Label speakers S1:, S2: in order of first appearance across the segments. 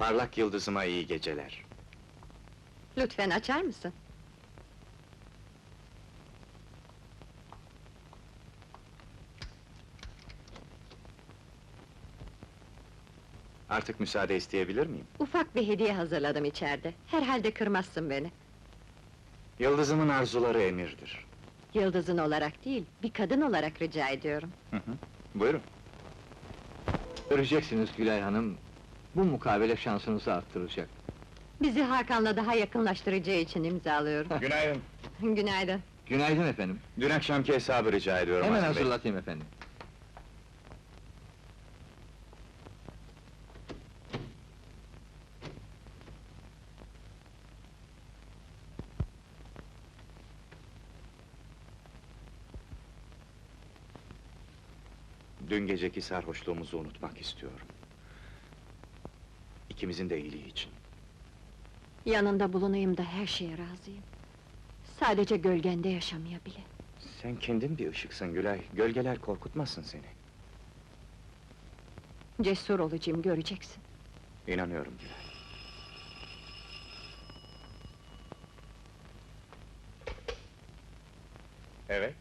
S1: Parlak yıldızıma iyi geceler.
S2: Lütfen açar mısın?
S1: Artık müsaade isteyebilir miyim?
S2: Ufak bir hediye hazırladım içeride. Herhalde kırmazsın beni.
S1: Yıldızımın arzuları emirdir.
S2: Yıldızın olarak değil, bir kadın olarak rica ediyorum.
S1: Hı hı. Buyurun.
S3: Göreceksiniz Gülay Hanım, bu mukabele şansınızı arttıracak.
S2: Bizi Hakan'la daha yakınlaştıracağı için imzalıyorum.
S1: Günaydın.
S2: Günaydın.
S3: Günaydın efendim.
S1: Dün akşamki hesabı rica ediyorum
S3: Hemen
S1: Azmi Bey.
S3: hazırlatayım efendim.
S1: Dün geceki sarhoşluğumuzu unutmak istiyorum. İkimizin de iyiliği için.
S2: Yanında bulunayım da her şeye razıyım. Sadece gölgende yaşamaya bile.
S1: Sen kendin bir ışıksın Gülay. Gölgeler korkutmasın seni.
S2: Cesur olacağım, göreceksin.
S1: İnanıyorum Gülay. Evet.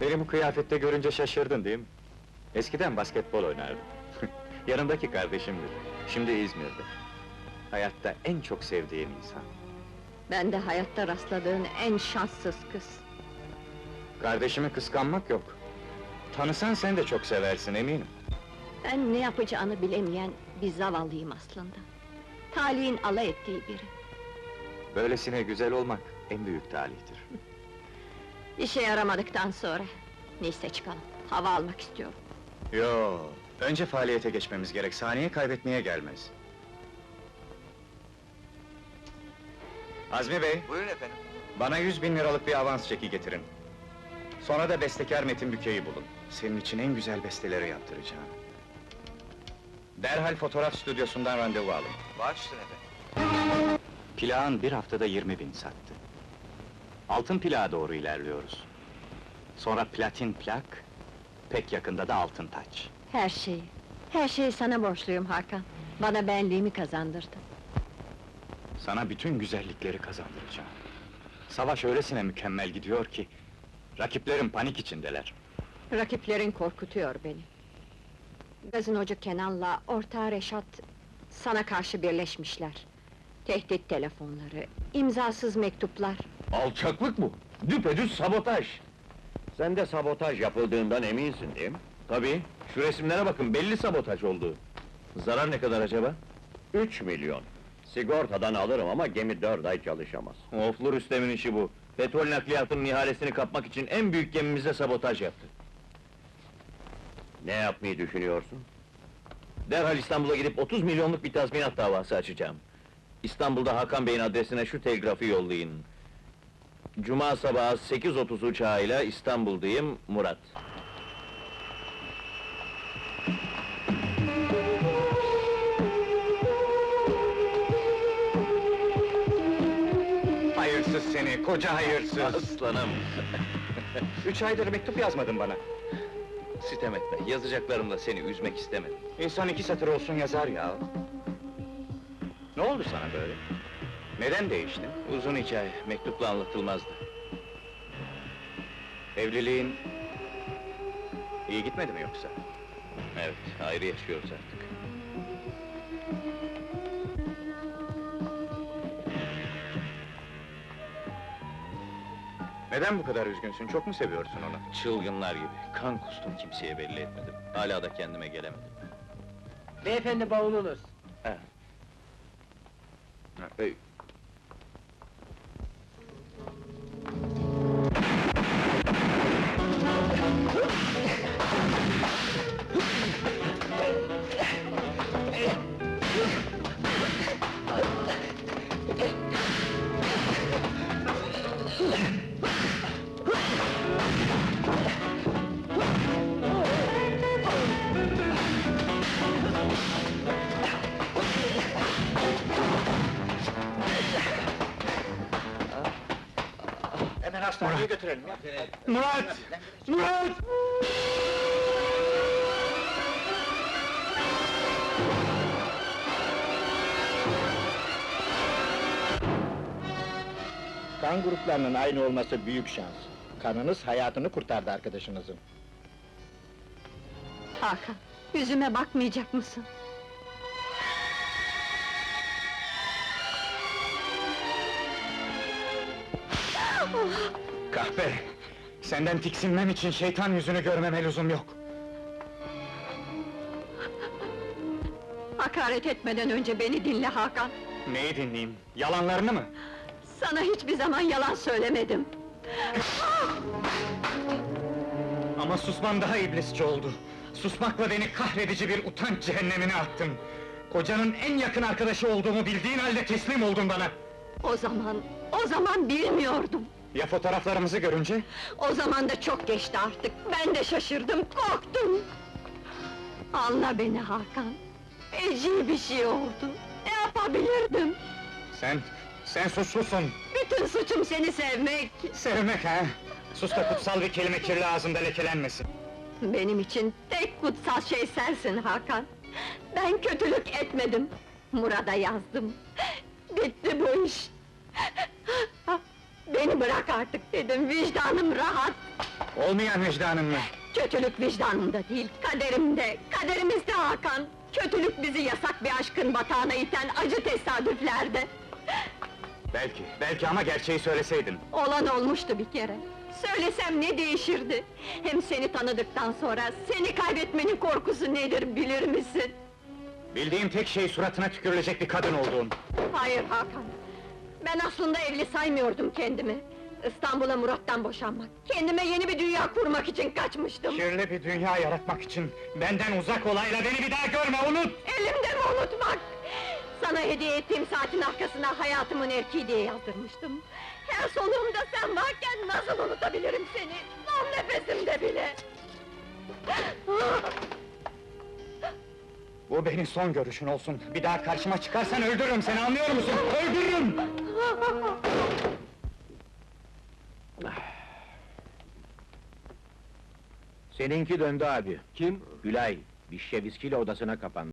S1: Beni bu kıyafette görünce şaşırdın değil mi? Eskiden basketbol oynardım. Yanımdaki kardeşimdir. Şimdi İzmir'de. Hayatta en çok sevdiğim insan.
S2: Ben de hayatta rastladığın en şanssız kız.
S1: Kardeşimi kıskanmak yok. Tanısan sen de çok seversin eminim.
S2: Ben ne yapacağını bilemeyen bir zavallıyım aslında. Talihin alay ettiği biri.
S1: Böylesine güzel olmak en büyük talihtir.
S2: İşe yaramadıktan sonra... Neyse çıkalım, hava almak istiyorum.
S1: Yo, önce faaliyete geçmemiz gerek. Saniye kaybetmeye gelmez. Azmi Bey,
S3: Buyurun efendim.
S1: bana yüz bin liralık bir avans çeki getirin. Sonra da bestekar Metin Büke'yi bulun. Senin için en güzel besteleri yaptıracağım. Derhal fotoğraf stüdyosundan randevu alın.
S3: Baş üstüne efendim.
S1: Plağın bir haftada 20 bin sattı. Altın plağa doğru ilerliyoruz. Sonra platin plak, pek yakında da altın taç.
S2: Her şeyi, her şeyi sana borçluyum Hakan. Bana benliğimi kazandırdın.
S1: Sana bütün güzellikleri kazandıracağım. Savaş öylesine mükemmel gidiyor ki... ...rakiplerim panik içindeler.
S2: Rakiplerin korkutuyor beni. Gazinocu Kenan'la ortağı Reşat... ...sana karşı birleşmişler. Tehdit telefonları, imzasız mektuplar...
S4: Alçaklık bu! Düpedüz sabotaj! Sen de sabotaj yapıldığından eminsin değil mi? Tabii, şu resimlere bakın, belli sabotaj oldu. Zarar ne kadar acaba? Üç milyon. Sigortadan alırım ama gemi dört ay çalışamaz. Oflu Rüstem'in işi bu. Petrol nakliyatının ihalesini kapmak için en büyük gemimize sabotaj yaptı. Ne yapmayı düşünüyorsun? Derhal İstanbul'a gidip 30 milyonluk bir tazminat davası açacağım. İstanbul'da Hakan Bey'in adresine şu telgrafı yollayın. Cuma sabahı 8.30 uçağıyla İstanbul'dayım, Murat.
S1: Hayırsız seni, koca hayırsız!
S4: Aslanım!
S1: Üç aydır mektup yazmadın bana.
S4: Sitem etme, yazacaklarımla seni üzmek istemedim.
S1: İnsan iki satır olsun yazar ya. Ne oldu sana böyle? Neden değiştin?
S4: Uzun hikaye, mektupla anlatılmazdı.
S1: Evliliğin... iyi gitmedi mi yoksa?
S4: Evet, ayrı yaşıyoruz artık.
S1: Neden bu kadar üzgünsün? Çok mu seviyorsun onu?
S4: Çılgınlar gibi, kan kustum kimseye belli etmedim. Hala da kendime gelemedim.
S3: Beyefendi bavulunuz.
S1: Ha, e,
S3: Hastaneye
S5: götürelim ya.
S3: Murat! Murat!
S5: Kan gruplarının aynı olması büyük şans. Kanınız hayatını kurtardı arkadaşınızın.
S2: Hakan, yüzüme bakmayacak mısın?
S1: Kahpe! Senden tiksinmem için şeytan yüzünü görmeme lüzum yok.
S2: Hakaret etmeden önce beni dinle Hakan.
S1: Neyi dinleyeyim? Yalanlarını mı?
S2: Sana hiçbir zaman yalan söylemedim.
S1: Ama susman daha iblisçi oldu. Susmakla beni kahredici bir utanç cehennemine attın. Kocanın en yakın arkadaşı olduğumu bildiğin halde teslim oldun bana.
S2: O zaman, o zaman bilmiyordum.
S1: Ya fotoğraflarımızı görünce?
S2: O zaman da çok geçti artık. Ben de şaşırdım, korktum. Anla beni Hakan. Eci bir şey oldu. Ne yapabilirdim?
S1: Sen, sen suçlusun.
S2: Bütün suçum seni sevmek.
S1: Sevmek ha? Sus da kutsal bir kelime kirli ağzında lekelenmesin.
S2: Benim için tek kutsal şey sensin Hakan. Ben kötülük etmedim. Murat'a yazdım. Bitti bu iş. Beni bırak artık dedim, vicdanım rahat.
S1: Olmayan vicdanın mı?
S2: Kötülük vicdanımda değil, kaderimde, kaderimizde Hakan! Kötülük bizi yasak bir aşkın batağına iten acı tesadüflerde!
S1: Belki, belki ama gerçeği söyleseydin.
S2: Olan olmuştu bir kere. Söylesem ne değişirdi? Hem seni tanıdıktan sonra, seni kaybetmenin korkusu nedir bilir misin?
S1: Bildiğim tek şey suratına tükürülecek bir kadın olduğun.
S2: Hayır Hakan! Ben aslında evli saymıyordum kendimi. İstanbul'a Murat'tan boşanmak, kendime yeni bir dünya kurmak için kaçmıştım.
S1: Kirli bir dünya yaratmak için benden uzak olayla beni bir daha görme, unut!
S2: Elimde mi unutmak? Sana hediye ettiğim saatin arkasına hayatımın erkeği diye yazdırmıştım. Her soluğumda sen varken nasıl unutabilirim seni? Son nefesimde bile!
S1: Bu benim son görüşün olsun. Bir daha karşıma çıkarsan öldürürüm seni, anlıyor musun? Öldürürüm!
S5: Seninki döndü abi. Kim? Gülay, bir şeviskiyle odasına kapandı.